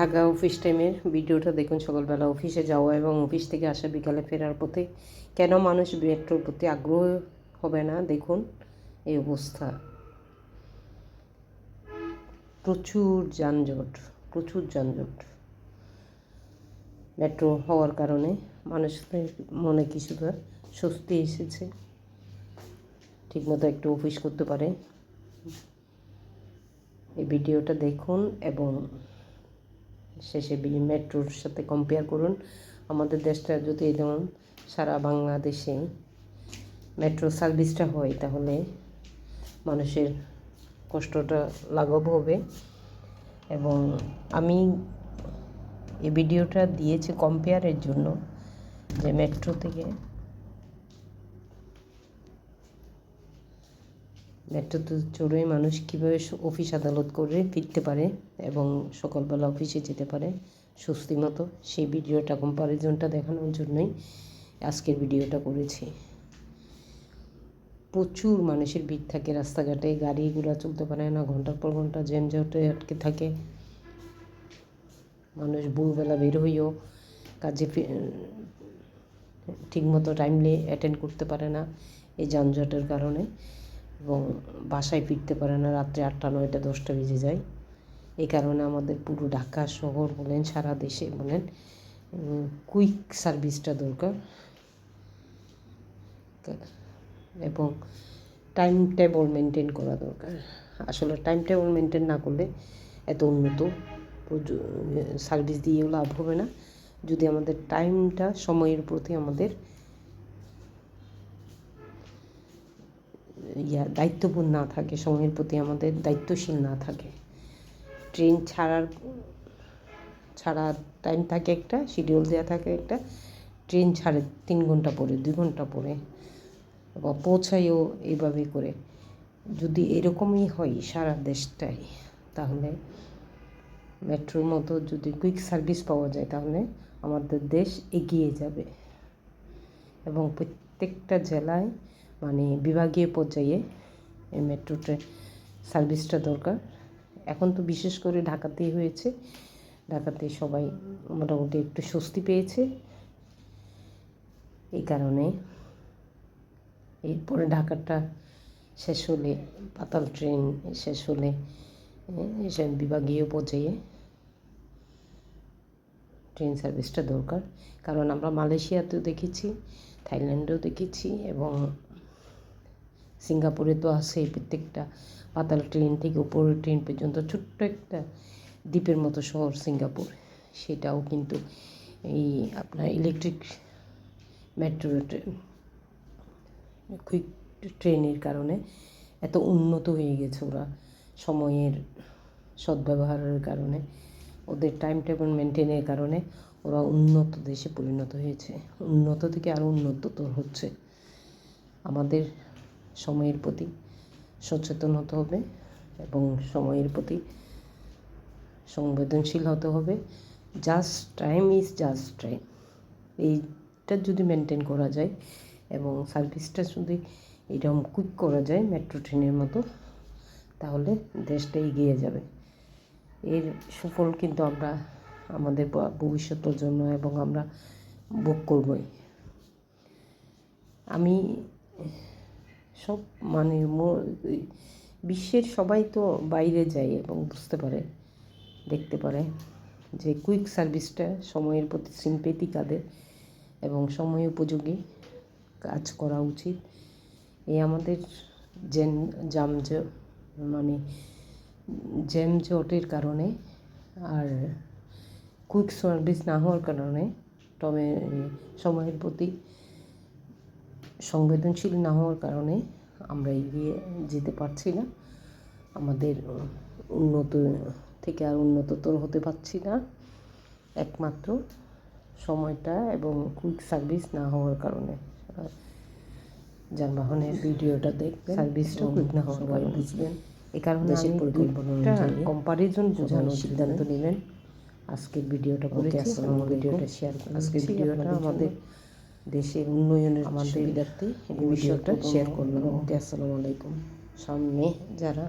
Dhaka office টাইমের ভিডিওটা দেখুন সকালবেলা অফিসে যাওয়া এবং অফিস থেকে আসা বিকালে ফেরার পথে। কেন মানুষ মেট্রোর প্রতি আগ্রহ হবে না? দেখুন এই অবস্থা। প্রচুর যানজট প্রচুর যানজট মেট্রো হওয়ার কারণে মানুষের মনে কিছুটা স্বস্তি এসেছে। ঠিকমতো একটু অফিস করতে পারে এই ভিডিওটা দেখুন এবং শেষে মেট্রোর সাথে কম্পেয়ার করুন। আমাদের দেশটা যদি যেমন সারা বাংলাদেশে মেট্রো সার্ভিসটা হয়, তাহলে মানুষের কষ্টটা লাঘব হবে। এবং আমি এই ভিডিওটা দিয়েছি কম্পেয়ারের জন্য যে মেট্রো থেকে মেট্রোতে চড়ে মানুষ কীভাবে অফিস আদালত করে ফিরতে পারে এবং সকালবেলা অফিসে যেতে পারে? স্বস্তি মতো। সেই ভিডিওটা কম্পারিজনটা দেখানোর জন্যই আজকের ভিডিওটা করেছি। প্রচুর মানুষের ভিড় থাকে রাস্তাঘাটে। গাড়িগুলো চলতে পারে না, ঘণ্টার পর ঘণ্টা জ্যাম জটে আটকে থাকে। মানুষ ভোরবেলা বের হইও কাজে ঠিকমতো টাইমলি অ্যাটেন্ড করতে পারে না এই যানজটের কারণে। এবং বাসায় ফিরতে পারে না, রাত্রে আটটা, নয়টা, দশটা বেজে যায়। এই কারণে আমাদের পুরো ঢাকা শহর বলেন, সারা দেশে বলেন কুইক সার্ভিসটা দরকার। এবং টাইম টেবল মেনটেন করা দরকার। আসলে টাইম টেবল মেনটেন না করলে এত উন্নত সার্ভিস দিয়েও লাভ হবে না। যদি আমাদের টাইমটা সময়ের প্রতি আমাদের ইয়া, দায়িত্ববোধ না থাকে, সময়ের প্রতি আমাদের দায়িত্বশীল না থাকে। ট্রেন ছাড়ার ছাড়ার টাইম থাকে একটা শিডিউল দেওয়া থাকে একটা। ট্রেন ছাড়ে তিন ঘণ্টা পরে, দুই ঘণ্টা পরে। বা পৌঁছায়ও এইভাবে করে। যদি এরকমই হয় সারা দেশটাই, তাহলে মেট্রোর মতো যদি কুইক সার্ভিস পাওয়া যায়, তাহলে আমাদের দেশ এগিয়ে যাবে। এবং প্রত্যেকটা জেলায় মানে বিভাগীয় পর্যায়ে এই মেট্রো ট্রেন সার্ভিসটা দরকার। এখন তো বিশেষ করে ঢাকাতেই হয়েছে। ঢাকাতে সবাই মোটামুটি একটু স্বস্তি পেয়েছে। এই কারণে এরপরে ঢাকাটা শেষ হলে, পাতাল ট্রেন শেষ হলে সে বিভাগীয় পর্যায়ে ট্রেন সার্ভিসটা দরকার। কারণ আমরা মালয়েশিয়াতেও দেখেছি, থাইল্যান্ডেও দেখেছি এবং সিঙ্গাপুরে তো আছে প্রত্যেকটা পাতাল ট্রেন থেকে উপরের ট্রেন পর্যন্ত ছোট্ট একটা দ্বীপের মতো শহর সিঙ্গাপুর। সেটাও কিন্তু এই আপনার ইলেকট্রিক মেট্রো কুইক ট্রেনের কারণে এত উন্নত হয়ে গেছে ওরা সময়ের সদ্ব্যবহারের কারণে। ওদের টাইম টেবিল মেনটেনের কারণে ওরা উন্নত দেশে পরিণত হয়েছে। উন্নত থেকে আরও উন্নততর হচ্ছে। আমাদের সময়ের প্রতি সচেতন হতে হবে এবং সময়ের প্রতি সংবেদনশীল হতে হবে। Just time is just time এইটা যদি মেনটেন করা যায় এবং সার্ভিসটা যদি এরকম কুইক করা যায় মেট্রো ট্রেনের মতো, তাহলে দেশটা এগিয়ে যাবে। এর সুফল কিন্তু আমরা আমাদের ভবিষ্যৎ প্রজন্ম এবং আমরা ভোগ করবই। আমি সব মানে বিশ্বের সবাই তো বাইরে যায় এবং বুঝতে পারে, দেখতে পারে যে কুইক সার্ভিসটা সময়ের প্রতি সিম্পেতি কাদের এবং সময় উপযোগী কাজ করা উচিত। এই আমাদের জেন জাম জ- মানে জ্যাম জটের কারণে আর কুইক সার্ভিস না হওয়ার কারণে তবে সময়ের প্রতি সংবেদনশীল না হওয়ার কারণে আমরা এগিয়ে যেতে পারছি না। আমাদের উন্নত থেকে আর উন্নততর হতে পারছি না। একমাত্র সময়টা এবং কুইক সার্ভিস না হওয়ার কারণে। যানবাহনের ভিডিওটা দেখবেন সার্ভিসটা কুইক না হওয়ার কারণে। বুঝবেন এ কারণে দেশের আমি পরিকল্পনা কম্পারিজন বোঝানোর সিদ্ধান্ত নেবেন। আজকের ভিডিওটা আসসালামু ভিডিওটা শেয়ার আজকের ভিডিওটা আমাদের দেশের উন্নয়নের আমাদের সুবিধার্থে এই ভিডিওটা শেয়ার করলাম ওকে আসসালামু আলাইকুম। সামনে যারা